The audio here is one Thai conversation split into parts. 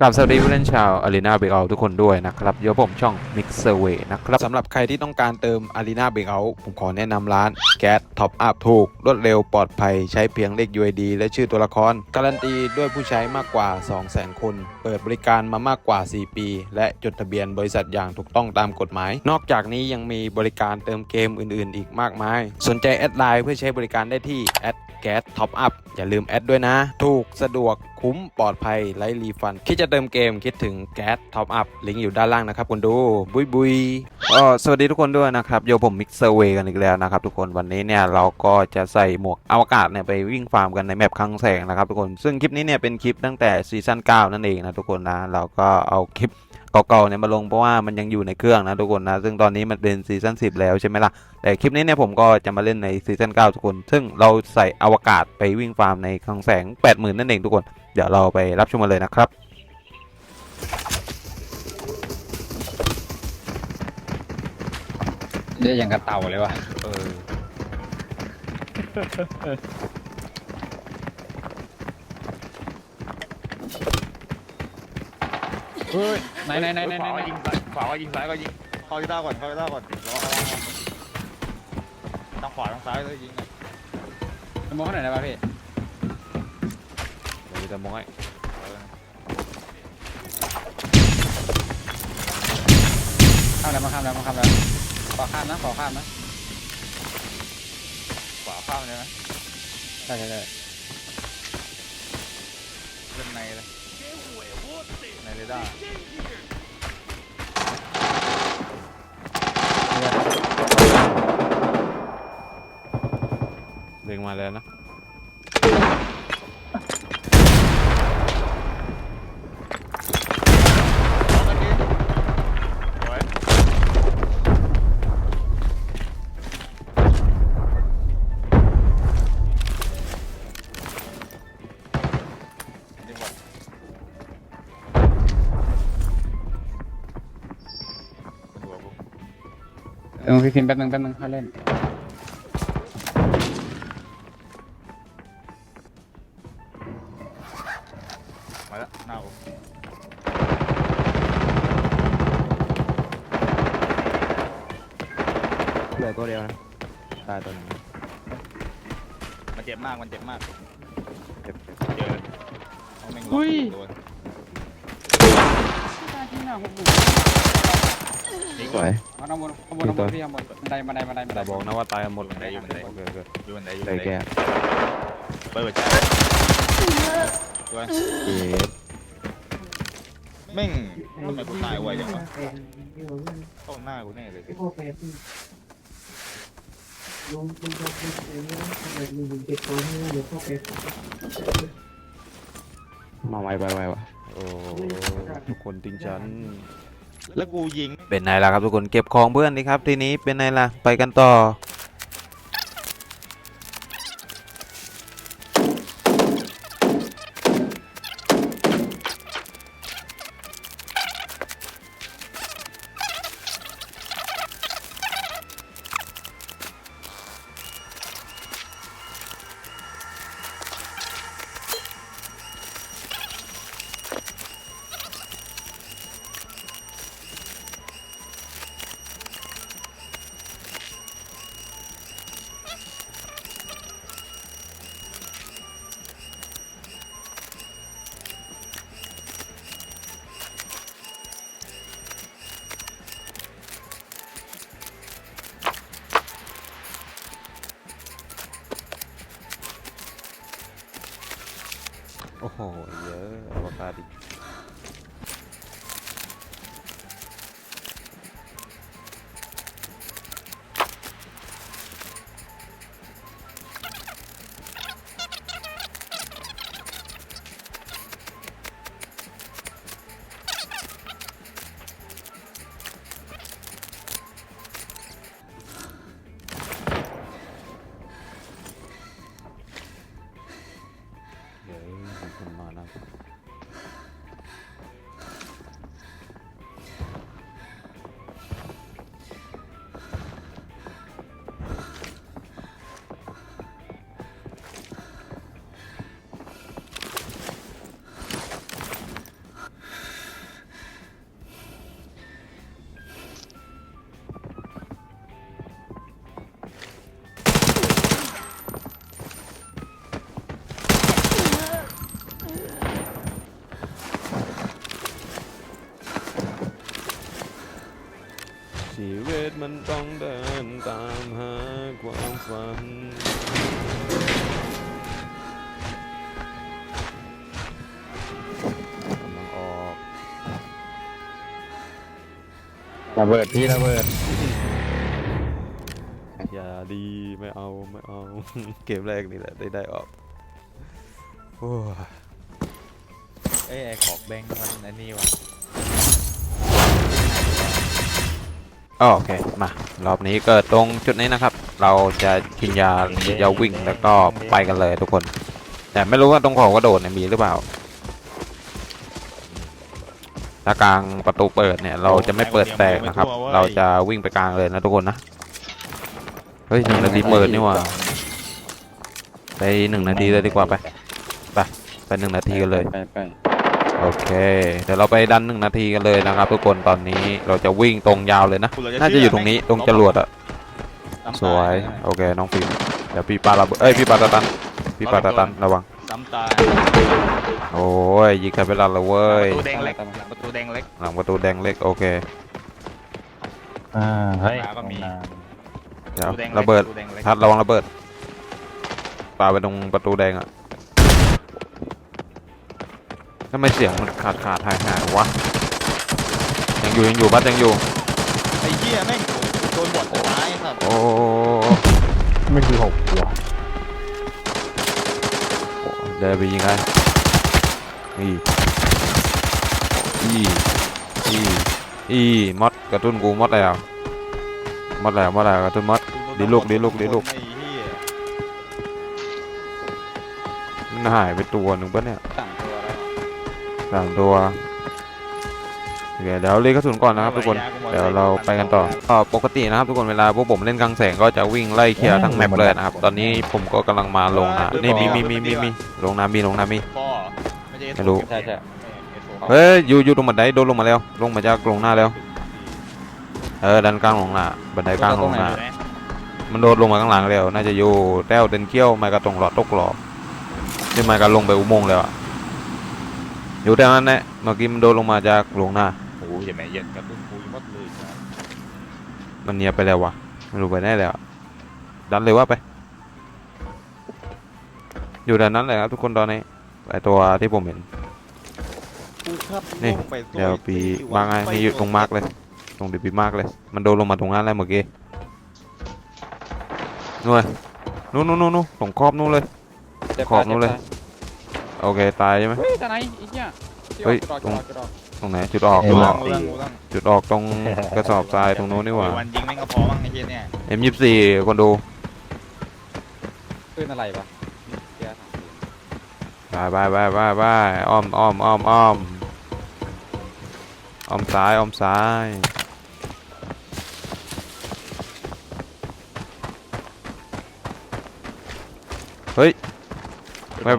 กราบสวัสดีผู้เล่นชาว Arena Breakout ทุกคนด้วยนะครับเดี๋ยวผมช่อง Mixerway นะครับสำหรับใครที่ต้องการเติม Arena Breakout ผมขอแนะนำร้าน Gas Top Up ถูก รวดเร็วปลอดภัยใช้เพียงเลข UID และชื่อตัวละคร การันตีด้วยผู้ใช้มากกว่า 200,000 คน เปิดบริการมามากกว่า 4 ปี และจดทะเบียนบริษัทอย่างถูกต้องตามกฎหมาย นอกจากนี้ยังมีบริการเติมเกมอื่น ๆ อีกมากมาย สนใจแอดไลน์เพื่อใช้บริการได้ที่แอด แก๊สท็อปอัพอย่าลืมแอดด้วยนะ ถูกสะดวกคุ้มปลอดภัยไร้รีฟัน คิดจะเติมเกมคิดถึงแก๊สท็อปอัพลิงก์อยู่ด้านล่างนะครับคุณดู บุยบุยก็สวัสดีทุกคนด้วยนะครับโยผมมิกเซอร์เวกันอีกแล้วนะครับทุกคนวันนี้เนี่ยเราก็จะใส่หมวกอวกาศเนี่ยไปวิ่งฟาร์มกันในแมปคลังแสงนะครับทุกคนซึ่งคลิปนี้เนี่ยเป็นคลิปตั้งแต่ซีซั่น9นั่นเองนะทุกคนนะเราก็เอาคลิป ก่าๆเนี่ยมาลงเพราะว่ามันยังอยู่ในเครื่องนะทุกคนนะ ซึ่งตอนนี้มันเป็นซีซั่น10 แล้วใช่ไหมล่ะ แต่คลิปนี้เนี่ยผมก็จะมาเล่นในซีซั่น9ทุกคน ซึ่งเราใส่อวกาศไปวิ่งฟาร์มในคลังแสง 80,000 นั่นเองทุกคน เดี๋ยวเราไปรับชมกันเลยนะครับเรียกอย่างกระเต่าเลยวะเออ ฮ้ยไหนไหนไหนไหนขวาไหนก็ยิงซ้ายขวาก็ยิงซ้ายก็ยิงเข้าที่ต้าก่อนเข้าที่ต้าก่อนรอเอาล่างก่อนทั้งขวาทั้งซ้ายเลยยิงอะมองข้างไหนได้ป่ะพี่เดี๋ยวจะมองให้ข้ามแล้วมาข้ามแล้วมาข้ามแล้วขอข้ามนะขอข้ามนะขวาข้ามเลยนะใช่ใช่ใช่ ในเรดาร์เล็งมาแล้วนะ เออพี่พิมพ์แป๊บนึงแป๊บนึงค่อยเล่น มาแล้วหน้ากูเหลือตัวเดียวนะตายตัวนึงมันเจ็บมาก มันเจ็บมาก เจ็บเจ็บเจอเอาแม่งล็อกโดนที่หน้าหกหนึ่งยิงสวยเอา ข้างบนข้างบนข้างบนพี่ข้างบนบันไดบันไดบันไดบันไดแต่บอกนะว่าตายกันหมดเลยได้อยู่ได้โอเคโอเคอยู่บันไหนอยู่บเลยนไหนแกเปิดใจด้วยเจ็บแม่งทำไมกูตายไวจังวะเข้าหน้ากูแน่เลยสิมาไวไปไววะโอ้ทุกคนติงฉันแล้วกูยิง เป็นไงล่ะครับทุกคนเก็บของเพื่อนดีครับทีนี้เป็นไงล่ะไปกันต่อ หเยอะอวกาศอีก ชีวิตมันต้องเดินตามหาความฝัน กำลังออกระเบิดพี่ระเบิดอย่าดีไม่เอาไม่เอา เกมแรกนี่แหละได้ได้ออกโอ้ยเอ้ยไอ้ของแบงค์มันอันนี้วะ โอเคมารอบนี้เกิดตรงจุดนี้นะครับ เราจะกินยากินยาวิ่งแล้วก็ไปกันเลยทุกคน แต่ไม่รู้ว่าตรงของกระโดดเนี่ยมีหรือเปล่าถ้ากลางประตูเปิดเนี่ย เราจะไม่เปิดแตกนะครับ เราจะวิ่งไปกลางเลยนะทุกคนนะเฮ้ยหนึ่งนาทีเปิดนี่หว่าไปหนึ่งนาทีเลยดีกว่าไปไปไปหนึ่งนาทีกันเลยไปไป โอเค เดี๋ยวเราไปดันหนึ่งนาทีกันเลยนะครับ ทุกคนตอนนี้เราจะวิ่งตรงยาวเลยนะ น่าจะอยู่ตรงนี้ตรงจรวดอะสวยโอเคน้องฟิล์มเดี๋ยวพี่ปาระเบิดเอ้ยพี่ปาตะตันพี่ปาตะตันระวังซ้ำตายโอ้ยยิงใครไปละละเว้ยประตูแดงเล็กประตูแดงเล็กหลังประตูแดงเล็กโอเคอ่าเฮ้ยหมาก็มีเดี๋ยวปตูแดงล็กระเบิดปตูแงล็กทัดระวังระเบิดปาไปตรงประตูแดงอะ ทำไมเสียงมันขาดขาดหายหายวะ ยังอยู่ยังอยู่บัสยังอยู่ ไอ้เหี้ยแม่งโดนบอดตายครับโอ้ไม่คือหกตัวโอ้เดินไปยิงไงอีอีอีอีมอดกระตุ้นกูมอดแล้วมอดแล้วมอดแล้วกระตุ้นมอดดีลูกดีลูกดีลูกไอ้เหี้ยมันหายไปตัวหนึ่งปะเนี่ยสั่งตัวแล้ว สามตัวโอเคเดี๋ยวเรียกกระสุนก่อนนะครับทุกคน เดี๋ยวเราไปกันต่อก็ปกตินะครับทุกคนเวลาพวกผมเล่นกลางแสงก็จะวิ่งไล่เคลียร์ทั้งแมปเลยนะครับ ตอนนี้ผมก็กำลังมาลงนะนี่มีมีมีมีมีลงน้ำมีลงน้ำมีพ่อไม่ใช่ไม่รู้ ใช่ใช่เฮ้ยอยู่อยู่ตรงบันไดโดนลงมาแล้ว ลงมาจากลงหน้าแล้ว เออดันกลางลงหน้าบันไดกลางลงหน้ามันโดนลงมาข้างหลังแล้ว น่าจะอยู่แต้วเดินเกี้ยวมากระตรงหลอดตกหลอดนี่มากระลงไปอุโมงค์แล้วอะ อยู่แต่นั้นแหละเมื่อกี้มันโดนลงมาจากลงหน้าโอ้ยอย่าแม่เย็นกระตุ้นกูยังหมดเลยนะมันเนียบไปแล้ววะไม่รู้ไปแน่แล้วอะดันเลยว่าไป อยู่ด้านนั้นเลยครับทุกคนตอนนี้ไอตัวที่ผมเห็นกูครับนี่ลงไปตัวเดี๋ยวปีมาไงนี่อยู่ตรงมาร์กเลย ตรงดิปีมาร์กเลย มันโดนลงมาตรงนั้นแล้วเมื่อกี้นู่นเลยนู่นนู่นนู่นนู่นตรงขอบนู่นเลยขอบนู้นเลย โอเคตายใช่ไหม เฮ้ยตาไหนอีกเนี่ยเฮ้ยตรง ตรงไหนจุดออกกูจุดอลัองกกูลังกูลังจุดออกตรงกระสอบทรายตรงนู้นนี่หว่าโอ้ยวันยิงแม่งก็พอมั้งไอ้เหี้ยเนี่ย M24 คนดูขึ้นอะไรปะเดี๋ยวถามบายบายบายบายบายอ้อมอ้อมอ้อมอ้อมอ้อมซ้ายอ้อมซ้าย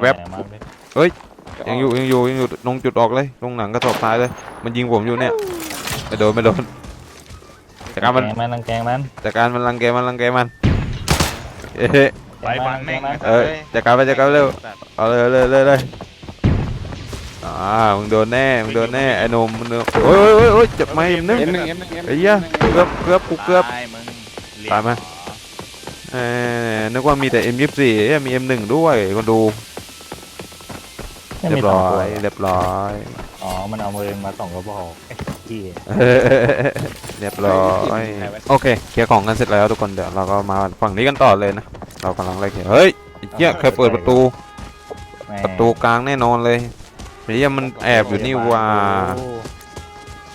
แวบ ยังอยู่ยังอยู่ยังอยู่ตรงจุดออกเลยตรงหนังกระสอบทรายเลย มันยิงผมอยู่เนี่ยไม่โดนไม่โดนจัดการมันมันรังแกงมันจัดการมันรังแกมันรังแกมันเอ๊ะไปบังแม่งเออจัดการไปจัดการเร็วเอาเลยเอาเลยเอาเลยเอาเลยอ่ามึงโดนแน่มึงโดนแน่ไอ้หนุ่มมึงโดนโอ้ยโอ้ยโอ้ยโอ้ยเจ็บไหมนึงเอ็มหนึ่งเอ็มหนึ่งเอ็มไอ้เหี้ยเกือบเกือบกูเกือบตายมึงเรียนตายไหมเอ้ยนึกว่ามีแต่ M24 เอ้ยมี M1 ด้วยคนดู เรียบร้อยเรียบร้อยอ๋อ มันเอามือมาสองกระบอกที่เรียบร้อยโอเคเคลียร์ของกันเสร็จแล้วทุกคนเดี๋ยวเราก็มาฝั่งนี้กันต่อเลยนะเรากำลังไล่เคลียร์เฮ้ยไอ้เหี้ยใครเปิดประตูประตูกลางแน่นอนเลยไอ้เหี้ยมันแอบอยู่นี่ว่า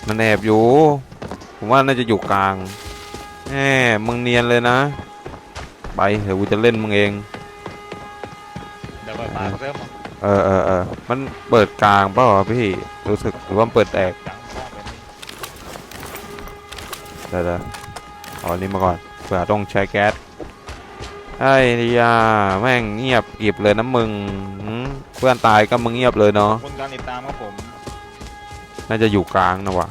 มันแอบอยู่ ผมว่าน่าจะอยู่กลางแหมมึงเนียนเลยนะ ไปเดี๋ยวกูจะเล่นมึงเอง เดี๋ยวเปิดปากเริ่ม เออเออเออมันเปิดกลางเปล่าวะพี่ รู้สึกหรือว่ามันเปิดแตกจังมากเลยเดี๋ยวเดี๋ยวเอาอันนี้มาก่อนเผื่อต้องใช้แก๊สไอ้ดิยาแม่งเงียบกริบเลยนะมึงหืมเพื่อนตายก็มึงเงียบเลยเนาะ คนการติดตามครับผมน่าจะอยู่กลางนะวะ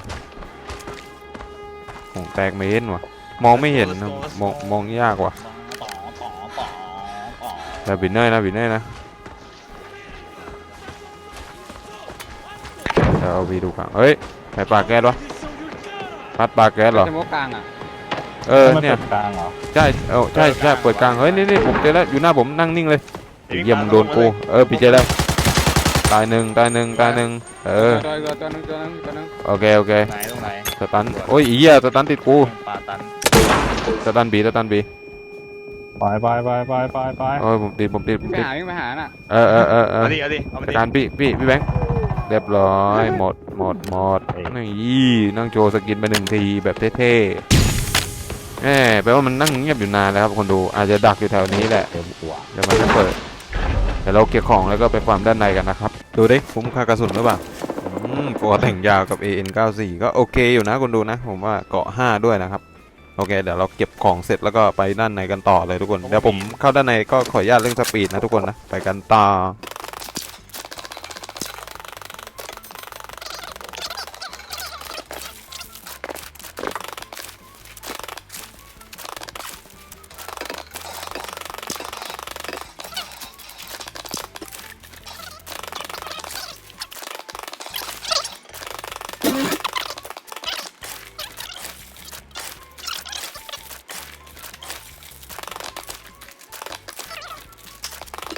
ของแตกไม่เห็นวะมองไม่เห็นนะมองมองยากว่ะต่อต่อต่อต่อแต่บินเนอร์นะบินเนอร์นะ เดี๋ยวเอาวีดูกลางเฮ้ยใครปาแก๊สวะพัดปาแก๊สเหรอ จะมุกกลางอะเออมันเนี่ยปิดกลางเหรอ ใช่เออใช่ใช่เปิดกลาง เฮ้ย นี่นี่ผมเจอแล้ว อยู่หน้าผมนั่งนิ่งเลยเยี่ยมงโดนกู เออพี่เจอแล้ว ตายหนึ่งตายหนึ่งตายหนึ่งเออ ตัวตัวตัวนึงตัวนึงตัวนึงโอเค โอเค ไหนตรงไหนสตัน โอ้ยอีเหี้ยสตันติดกูปาตันสตันบีสตันบีไปไปไปไปไปไปโอ้ยผมติดผมติดผมไปติด หาวิ่งไปหาน่ะเออเออเออเออเอาดิเอาดิเอาไปจัดดิการพี่พี่พี่แบงค์ เรียบร้อย หมดหมดหมดนี่นั่งโชว์สกินไปหนึ่งทีแบบเท่ๆแหมแปลว่ามันนั่งเงียบอยู่นานแล้วครับคนดูอาจจะดักอยู่แถวนี้แหละเดี๋ยวมันจะเปิดเดี๋ยวเราเก็บของแล้วก็ไปฟาร์มด้านในกันนะครับ ดูดิคุ้มค่ากระสุนหรือเปล่าเกาะแต่งยาวกับ AN94 ก็โอเคอยู่นะคุณดูนะ ผมว่าเกาะ 5 ด้วยนะครับ โอเค เดี๋ยวเราเก็บของเสร็จแล้วก็ไปด้านในกันต่อเลยทุกคน เดี๋ยวผมเข้าด้านในก็ขออนุญาตเรื่องสปีดนะทุกคนนะ ไปกันต่อ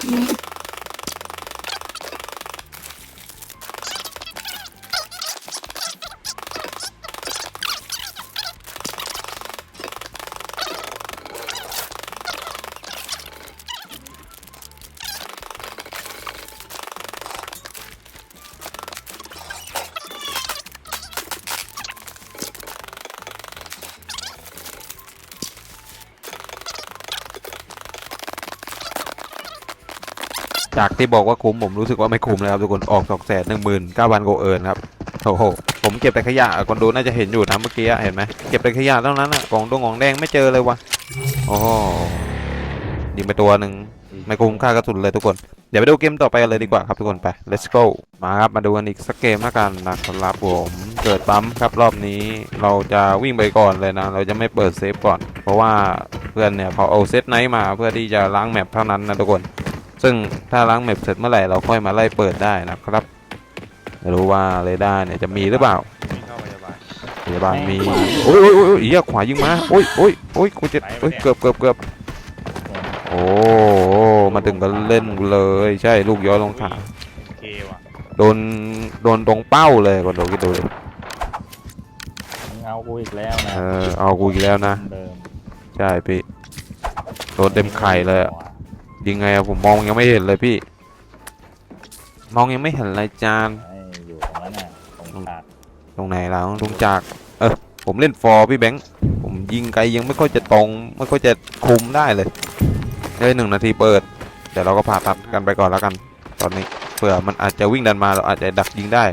me. จากที่บอกว่าคุ้มผมรู้สึกว่าไม่คุ้มเลยครับทุกคนออกสองแสนหนึ่งหมื่นเก้าพันโกเอิร์นครับโอ้โหผมเก็บแต่ขยะคนดูน่าจะเห็นอยู่นะเมื่อกี้เห็นไหมเก็บแต่ขยะเท่านั้นอะกองดงกองแดงไม่เจอเลยวะโอ้โหยิงไปตัวหนึ่งไม่คุ้มค่ากระสุนเลยทุกคน เดี๋ยวไปดูเกมต่อไปกันเลยดีกว่าครับทุกคนไป let's go มาครับมาดูกันอีกสักเกมล้วกันนะครับผมเกิดปั๊มครับรอบนี้เราจะวิ่งไปก่อนเลยนะ เราจะไม่เปิดเซฟก่อน เพราะว่าเพื่อนเนี่ยเขาเอาเซตไนท์มาเพื่อที่จะล้างแมปเท่านั้นนะทุกคน ซึ่งถ้าล้างแมปเสร็จเมื่อไหร่เราค่อยมาไล่เปิดได้นะครับไม่รู้ว่าเรดาร์เนี่ยจะมีหรือเปล่าวิ่งเข้าพยาบาลพยาบาลมีโอ้ยโอ้ยโอ้ยโอ้ยอียขวายิงมาโอ้ยโอ้ยโอ้ยกูจะโอ้ยเกือบเกือบเกือบโอ้โหมาถึงก็เล่นเลยใช่ลูกย้อยลงขาโอเคว่ะโดนโดนตรงเป้าเลยก่อนดูคิดดูดิมึงเอากูอีกแล้วนะเออเอากูอีกแล้วนะเดิมใช่พี่โดนเต็มไข่เลยอะ ยิงไงอะผมมองยังไม่เห็นเลยพี่ มองยังไม่เห็นเลยจานไอ้อยู่ตรงนั้นน่ะตรงฉากตรงไหนล่ะตรงจากเออผมเล่นฟอร์พี่แบงค์ผมยิงไกลยังไม่ค่อยจะตรงไม่ค่อยจะคุมได้เลยได้หนึ่งนาทีเปิดเดี๋ยวเราก็ผ่าตัดกันไปก่อนแล้วกัน ตอนนี้เผื่อมันอาจจะวิ่งดันมาเราอาจจะดักยิงได้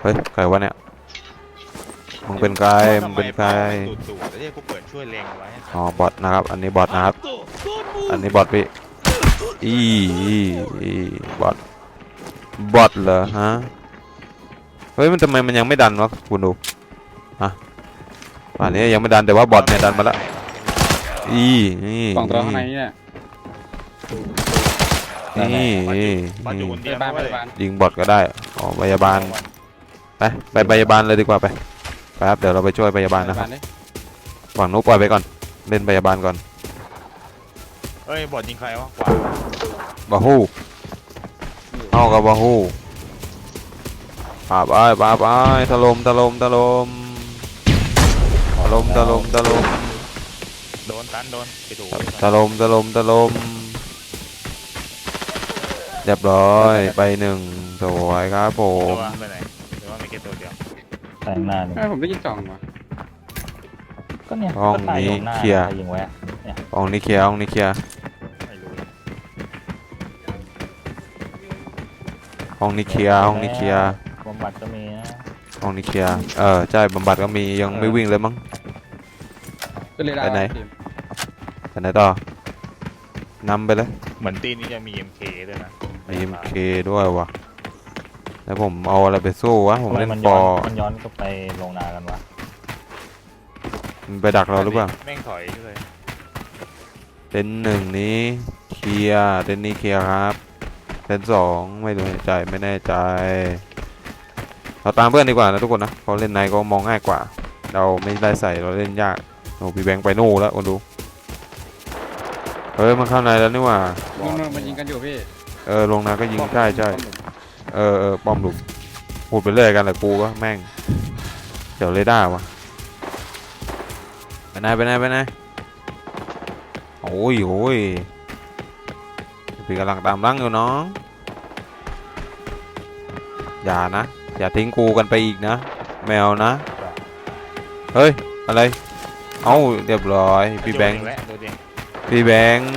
เฮ้ยใครวะเนี่ย มึงเป็นใครมึงเป็นใครตูดตูดแล้วเนี่ยกูเปิดช่วยเล็งไว้อ๋อบอทนะครับ อันนี้บอทนะครับ อันนี้บอทพี่อีอีอีบอทบอทเหรอฮะเฮ้ยมันทำไมมันยังไม่ดันวะคุณดูฮะป่านนี้ยังไม่ดันแต่ว่าบอทเนี่ยดันมาแล้วอีนี่สองตัวข้างในเนี่ยนี่บอลอยู่นี่คนพเดียวยาบาลไม่พได้ยาบาลยิงบอทก็ได้อ๋อพยาบาลไปไปพยาบาลเลยดีกว่าไป ไปครับเดี๋ยวเราไปช่วยพยาบาลนะครับดิฝั่งนู้นปล่อยไปก่อน เล่นพยาบาลก่อนเอ้ยบอลยิงใครวะขวาบาฮูเอากับบาฮูป่าไปป่าไปถล่มถล่มถล่มถล่มถล่มถล่มโดนตันโดนไปถูกถล่มถล่มถล่มเรียบร้อยไปหนึ่งสวยครับผตัวม แต่งหน้านี่เอ้ยผมได้ยินสองว่ะก็เนี่ยห้องก็ตายนี้อยู่หน้าเคลียร์ ใครยิงไว้อะห้องนี้เคลียร์ห้องนี้เคลียร์ไม่รู้ห้องนี้เคลียร์ห้องนี้เคลียร์บำบัดก็มีนะห้องนี้เคลียร์เออใช่บำบัดก็มียังไม่วิ่งเลยมั้ง ก็เลยได้ไปไหน ทีมไปไหนต่อนำไปเลยเหมือนตีนนี้จะมี MK ด้วยนะมี MK ด้วยวะ แล้วผมเอาอะไรไปสู้วะ ผมทำไมเล่นมันปย้ออนมันย้อนก็ไปลงนากันวะมันไปดักเราหรือเปล่า แม่งถอยเลยเต็นท์หนึ่งนี้เคลียร์เต็นท์นี้เคลียร์ครับเต็นท์สองไม่รู้ใจไม่แน่ใจ เราตามเพื่อนดีกว่านะทุกคนนะเพราะเล่นในก็มองง่ายกว่า เราไม่ได้ใส่เราเล่นยากโอ้พี่แบงค์ไปนู่นแล้วคนดูเฮ้ยมันเข้าในแล้วนี่หว่านู่นๆมันยิงกันอยู่พี่เออลงนาก็ยิงใช่ใช่ เออเออป้อมหลุมพูดไปเรื่อยกันแหละกูก็แม่ง เดี๋ยวเรดาร์วะไปไหนไปไหนไปไหนโอ้ยโอ้ยพี่กำลังตามรังอยู่น้องอย่านะ อย่าทิ้งกูกันไปอีกนะ แมวนะ เฮ้ย อะไร เอ้าเรียบร้อย พี่แบงค์ดูดิดูดิพี่แบงค์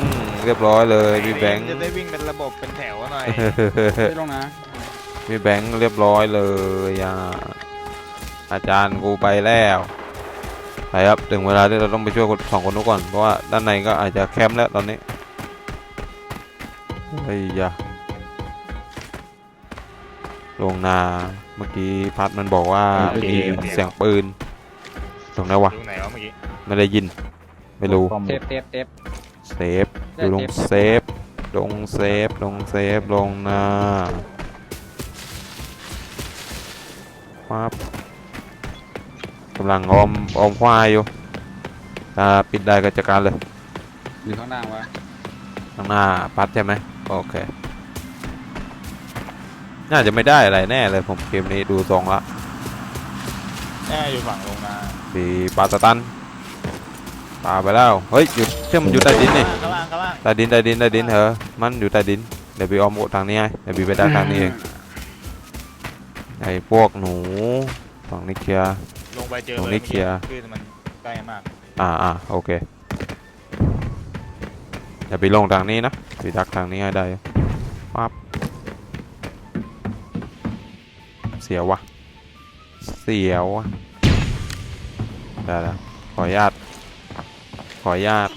เรียบร้อยเลย พี่แบงค์จะได้วิ่งเป็นระบบเป็นแถวหน่อยพี่ลงนะ พี่แบงค์เรียบร้อยเลยอะอาจารย์กูไปแล้วไปครับถึงเวลาที่เราต้องไปช่วยคนสองคนนู้นก่อนเพราะว่าด้านในก็อาจจะแคมป์แล้วตอนนี้เฮ้ยอยาลงนาเมื่อกี้พัดมันบอกว่ามีเสียงปืนตรงไหนวะดูไหนวะเมื่อกี้ไม่ได้ยินไม่รู้ป้อมเทปเทปเทปเซฟอยู่ลงเซฟลงเซฟลงเซฟลงนา ปั๊บกำลังออมออมควายอยู่ถ้าปิดได้ก็จัดการเลยอยู่ข้างล่างวะข้างหน้าปัดใช่ไหมโอเค น่าจะไม่ได้อะไรแน่เลยผมเกมนี้ดูทรงละแน่อยู่ฝั่งลงนาปีปาตะตันปาไปแล้วเฮ้ยหยุดเชื่อมันอยู่ใต้ดินนี่ข้างล่างข้างล่างใต้ดินใต้ดินใต้ดินเหรอมันอยู่ใต้ดินเดี๋ยวไปออมโอทางนี้ให้เดี๋ยวพี่ไปได้ทางนี้เอง ไอ้พวกหนูฝั่งนี้เคลียร์ ลงไปเจอตรงเลยนี้เคลียร์ขึ้นมันใกล้มากอ่าอ่าโอเคอย่าไปลงทางนี้นะไปดักทางนี้ให้ได้ปั๊บเสียววะเสียววะได้แล้วขออนุญาตขออนุญาต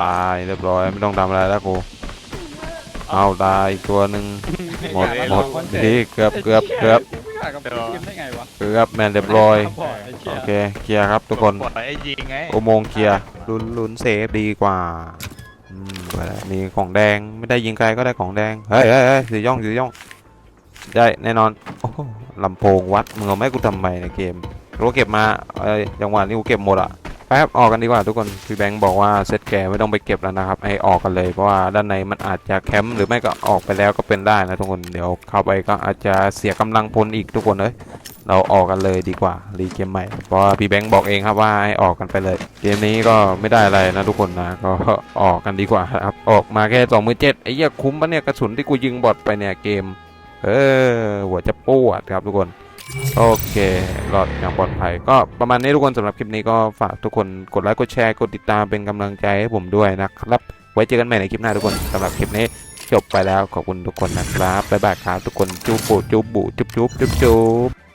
ตายเรียบร้อยไม่ต้องทำอะไรแล้วกู เอาตายอีกตัวหนึ่งหมดหมดดีเกือบเกือบเกือบไม่ขาดกับทีมได้ไงวะเกือบแมนเรียบร้อยบอดไอ้เหี้ยโอเคเคลียร์ครับทุกคนปล่อยไอ้ยิงไงอุโมงค์เคลียร์ลุ้นลุ้นเซฟดีกว่าอืมไปแล้วมีของแดงไม่ได้ยิงไกลก็ได้ของแดงเฮ้ยเฮ้ยเฮ้ยสีย่องสีย่องได้แน่นอนโอ้โหลำโพงวัดมึงเอาไม่กูทำไมในเกมรู้เก็บมาเอ้ยจังหวะนี้กูเก็บหมดอะ แป๊บออกกันดีกว่าทุกคนพี่แบงค์บอกว่าเซตแกไม่ต้องไปเก็บแล้วนะครับให้ออกกันเลยเพราะว่าด้านในมันอาจจะแคมป์หรือไม่ก็ออกไปแล้วก็เป็นได้นะทุกคนเดี๋ยวเข้าไปก็อาจจะเสียกำลังพลอีกทุกคนเลยเราออกกันเลยดีกว่ารีเกมใหม่เพราะว่าพี่แบงค์บอกเองครับว่าให้ออกกันไปเลย เกมนี้ก็ไม่ได้อะไรนะทุกคนนะก็ออกกันดีกว่าครับออกมาแค่สองมือเจ็ดไอ้เหี้ยคุ้มปะเนี่ยกระสุนที่กูยิงบอดไปเนี่ยเกม เออหัวจะปวดครับทุกคน โอเครอดอย่างปลอดภัย ก็ประมาณนี้ทุกคนสำหรับคลิปนี้ก็ฝากทุกคนกดไลค์กดแชร์กดติดตามเป็นกำลังใจให้ผมด้วยนะครับ ไว้เจอกันใหม่ในคลิปหน้าทุกคนสำหรับคลิปนี้จบไปแล้วขอบคุณทุกคนนะครับบ๊ายบายครับทุกคนจูบปูจูบบูจุ๊บจุ๊บจุ๊บจุ๊บ